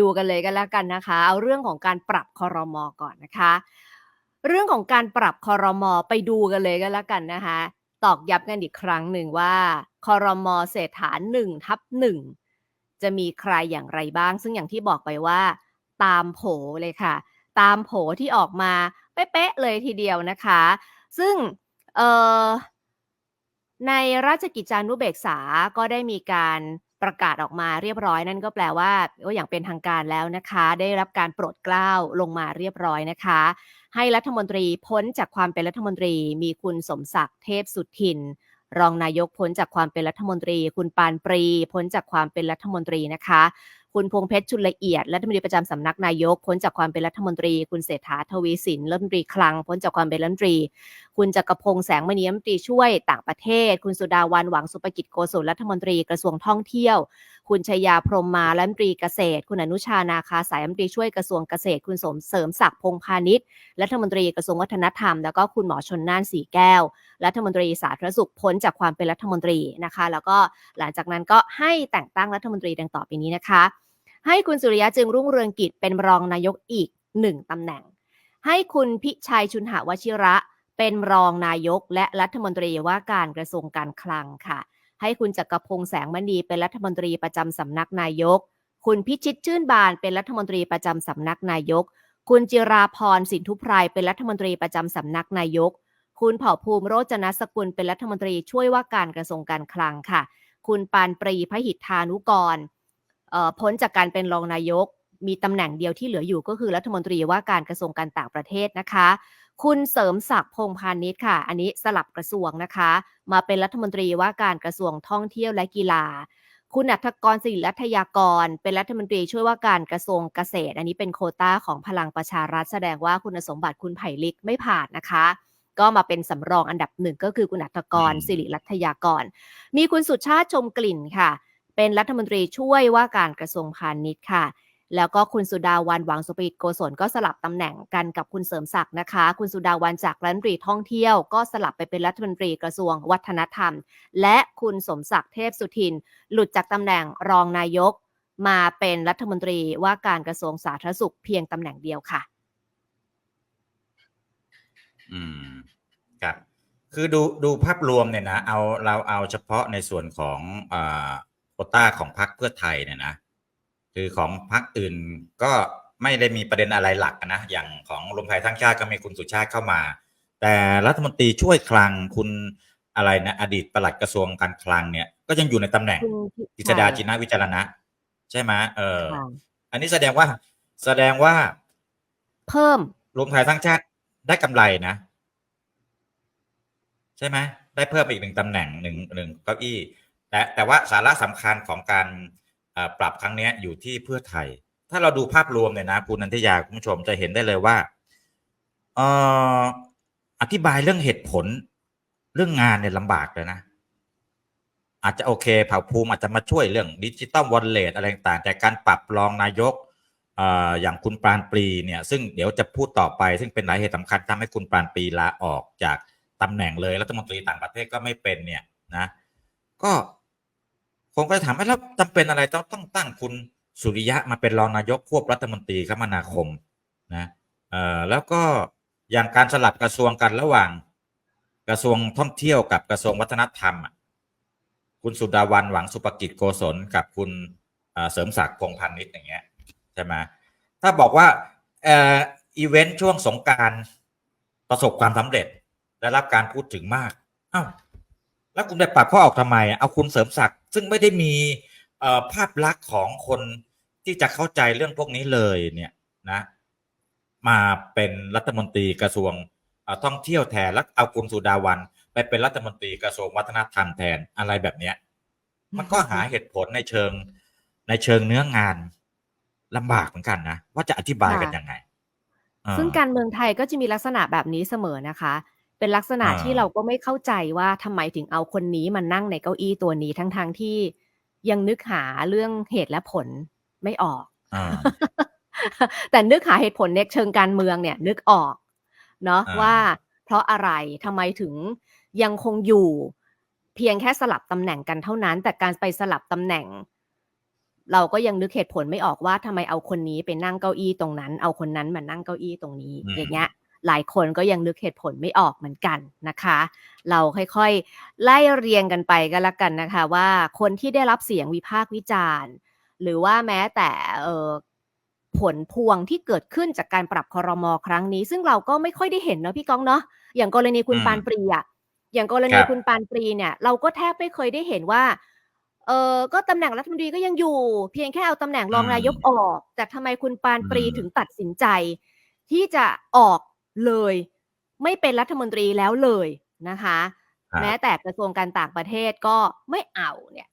ดูกันเลยกันแล้วกันนะคะ เอาเรื่องของการปรับคอรมอก่อนนะคะ เรื่องของการปรับคอรมอไปดูกันเลยกันแล้วกันนะคะ ตอกย้ำกันอีกครั้งหนึ่งว่าคอรมอเศรษฐาหนึ่งทับหนึ่งจะมีใครอย่างไรบ้าง ซึ่งอย่างที่บอกไปว่า ตามโผเลยค่ะ ตามโผที่ออกมาเป๊ะๆเลยทีเดียวนะคะ ซึ่งในราชกิจจานุเบกษาก็ได้มีการ ประกาศออกมาเรียบร้อยนั่นก็แปลว่าก็อย่างเป็นทางการแล้วนะคะ ได้รับการโปรดเกล้าลงมาเรียบร้อยนะคะ ให้รัฐมนตรีพ้นจากความเป็นรัฐมนตรี มีคุณสมศักดิ์เทพสุทิน รองนายกพ้นจากความเป็นรัฐมนตรี คุณปานปรี พ้นจากความเป็นรัฐมนตรีนะคะ คุณพงเพชรชุนละเอียดรัฐมนตรีประจำสำนักนายกพ้นจากความเป็นรัฐมนตรี คุณเศรษฐาทวีสินรัฐมนตรีคลังพ้นจากความเป็นรัฐมนตรีคุณจักรพงษ์แสงมณีรัฐมนตรีช่วยต่างประเทศ คุณสุดาวันหวังสุภกิจโกศลรัฐมนตรีกระทรวงท่องเที่ยว คุณชยาพรมมารัฐมนตรีเกษตร คุณอนุชานาคาสายรัฐมนตรีช่วยกระทรวงเกษตร คุณสมเสริมศักดิ์พงพาณิชย์รัฐมนตรีกระทรวงวัฒนธรรม แล้วก็คุณหมอชนน่านสีแก้ว รัฐมนตรีสาธารณสุขพ้นจากความเป็นรัฐมนตรีนะคะ แล้วก็หลังจากนั้นก็ให้แต่งตั้งรัฐมนตรีดังต่อไปนี้นะคะ ให้คุณสุริยะจึงรุ่งเรืองกิจเป็นรองนายกอีกหนึ่งตำแหน่ง ให้คุณพิชัยชุนหาวชิระ เป็นรองนายกและรัฐมนตรีว่าการกระทรวงการคลังค่ะ ให้คุณจักรพงษ์แสงมณีเป็นรัฐมนตรีประจำสำนักนายก คุณพิชิตชื่นบานเป็นรัฐมนตรีประจำสำนักนายก คุณจิราพรสินทุพรายเป็นรัฐมนตรีประจำสำนักนายก คุณเผ่าภูมิโรจนสกุลเป็นรัฐมนตรีช่วยว่าการกระทรวงการคลังค่ะ คุณปานปรีพหิทธานุกรเอ่อพ้นจากการเป็นรองนายก มีตำแหน่งเดียวที่เหลืออยู่ก็คือรัฐมนตรีว่าการกระทรวงการต่างประเทศนะคะ คุณเสริมศักดิ์พงพาณิชย์ค่ะ อันนี้สลับกระทรวงนะคะ มาเป็นรัฐมนตรีว่าการกระทรวงท่องเที่ยวและกีฬา คุณอัฐกรศิริรัตยากร เป็นรัฐมนตรีช่วยว่าการกระทรวงเกษตร อันนี้เป็นโคต้าของพลังประชารัฐแสดงว่าคุณสมบัติคุณไผ่ลิกไม่ผ่านนะคะก็มาเป็นสำรองอันดับหนึ่งก็คือคุณอัฐกรศิริรัตยากร มีคุณสุชาติชมกลิ่นค่ะ เป็นรัฐมนตรีช่วยว่าการกระทรวงพาณิชย์ค่ะ แล้วก็คุณสุดาวันหวังสุภกิจโกศลก็สลับตำแหน่งกันกับคุณเสริมศักดิ์นะคะ คุณสุดาวันจากรัฐมนตรีท่องเที่ยว ก็สลับไปเป็นรัฐมนตรีกระทรวงวัฒนธรรม และคุณสมศักดิ์เทพสุทิน หลุดจากตำแหน่งรองนายก มาเป็นรัฐมนตรีว่าการกระทรวงสาธารณสุขเพียงตำแหน่งเดียวค่ะ อืมครับคือดูดูภาพรวมเนี่ยนะเอาเราเอาเฉพาะในส่วนของอ่าโควต้าของพรรคเพื่อไทยเนี่ยนะ คือของพรรคอื่นก็ไม่ได้มีประเด็นอะไรหลักนะอย่างของรวมไทยทั้งชาติก็มีคุณสุชาติเข้ามา แต่รัฐมนตรีช่วยคลังคุณอะไรนะอดีตปลัดกระทรวงการคลังเนี่ยก็ยังอยู่ในตำแหน่งคุณกิษดาจินวิจารณะ ใช่ไหมเออค่ะอันนี้แสดงว่าแสดงว่า เพิ่มรวมไทยทั้งชาติได้กำไรนะ ใช่ไหมได้เพิ่มอีกหนึ่งตำแหน่งหนึ่งหนึ่งเก้าอี้แต่แต่ว่าสาระสำคัญของการเอ่อ ปรับครั้งนี้อยู่ที่เพื่อไทย ถ้าเราดูภาพรวมเนี่ยนะคุณนันทยาคุณผู้ชมจะเห็นได้เลยว่าอ่ออธิบายเรื่องเหตุผลเรื่องงานเนี่ยลำบากเลยนะ อาจจะโอเคเผ่าภูมิอาจจะมาช่วยเรื่องดิจิตอลวอลเล็ตอะไรต่างแต่การปรับรองนายกอ่ออย่างคุณปราณปรีเนี่ยซึ่งเดี๋ยวจะพูดต่อไป ซึ่งเป็นหลายเหตุสำคัญทำให้คุณปราณปรีลาออกจากตำแหน่งเลยรัฐมนตรีต่างประเทศก็ไม่เป็นเนี่ยนะ ก็ คงก็จะถามว่าแล้วจำเป็นอะไรต้องต้องตั้งคุณสุริยะมาเป็นรองนายกควบรัฐมนตรีคมนาคมนะเอ่อแล้วก็อย่างการสลับกระทรวงกันระหว่างกระทรวงท่องเที่ยวกับกระทรวงวัฒนธรรมอะคุณสุดาวันหวังสุปกิจโกศลกับคุณเสริมศักดิ์พงพันนิชอย่างเงี้ยใช่ไหมถ้าบอกว่าเอ่ออีเวนต์ช่วงสงการประสบความสำเร็จได้รับการพูดถึงมากอ้าว แล้วคุณไปปรับเขาออกทำไมอะเอาคุณเสริมศักดิ์ซึ่งไม่ได้มีเอ่อภาพลักษณ์ของคนที่จะเข้าใจเรื่องพวกนี้เลยเนี่ยนะ มาเป็นรัฐมนตรีกระทรวงเอ่อท่องเที่ยวแทนแล้วเอาคุณสุดาวัน ไปเป็นรัฐมนตรีกระทรวงวัฒนธรรมแทนอะไรแบบเนี้ย มันก็หาเหตุผลในเชิงในเชิงเนื้องานลำบากเหมือนกันนะ ว่าจะอธิบายกันค่ะยังไงเออซึ่งการเมืองไทยก็จะมีลักษณะแบบนี้เสมอนะคะ เป็นลักษณะอ่า ที่เราก็ไม่เข้าใจว่า ทำไมถึงเอาคนนี้มานั่งในเก้าอี้ตัวนี้ ทั้ง ๆทที่ยังนึกหาเรื่องเหตุและผลไม่ออกอ่าแต่นึกหาเหตุผลในเชิงการเมืองเนี่ยนึกออกเนาะอ่าว่าเพราะอะไร ทำไมถึงยังคงอยู่ เพียงแค่สลับตำแหน่งกันเท่านั้น แต่การไปสลับตำแหน่ง เราก็ยังนึกเหตุผลไม่ออกว่าทำไมเอาคนนี้ไปนั่งเก้าอี้ตรงนั้น เอาคนนั้นมานั่งเก้าอี้ตรงนี้ อืมอย่างเงี้ย หลายคนก็ยังนึกเหตุผลไม่ออกเหมือนกันนะคะ เราค่อยๆ ไล่เรียงกันไปก็แล้วกันนะคะ ว่าคนที่ได้รับเสียงวิพากษ์วิจารณ์ หรือว่าแม้แต่เอ่อผลพวงที่เกิดขึ้นจากการปรับคอรมอครั้งนี้ ซึ่งเราก็ไม่ค่อยได้เห็นเนาะพี่ก้องเนาะอย่างกรณีคุณอืมปานปรีอะอย่างกรณีครับคุณปานปรีเนี่ยเราก็แทบไม่เคยได้เห็นว่าเออก็ตำแหน่งรัฐมนตรีก็ยังอยู่ เพียงแค่เอาตำแหน่งรองนายกออก แต่ทำไมคุณปานปรีอืมถึงตัดสินใจ ที่จะออก เลย ไม่เป็นรัฐมนตรีแล้วเลยนะคะครับแม้แต่กระทรวงการต่างประเทศก็ไม่เอาเนี่ย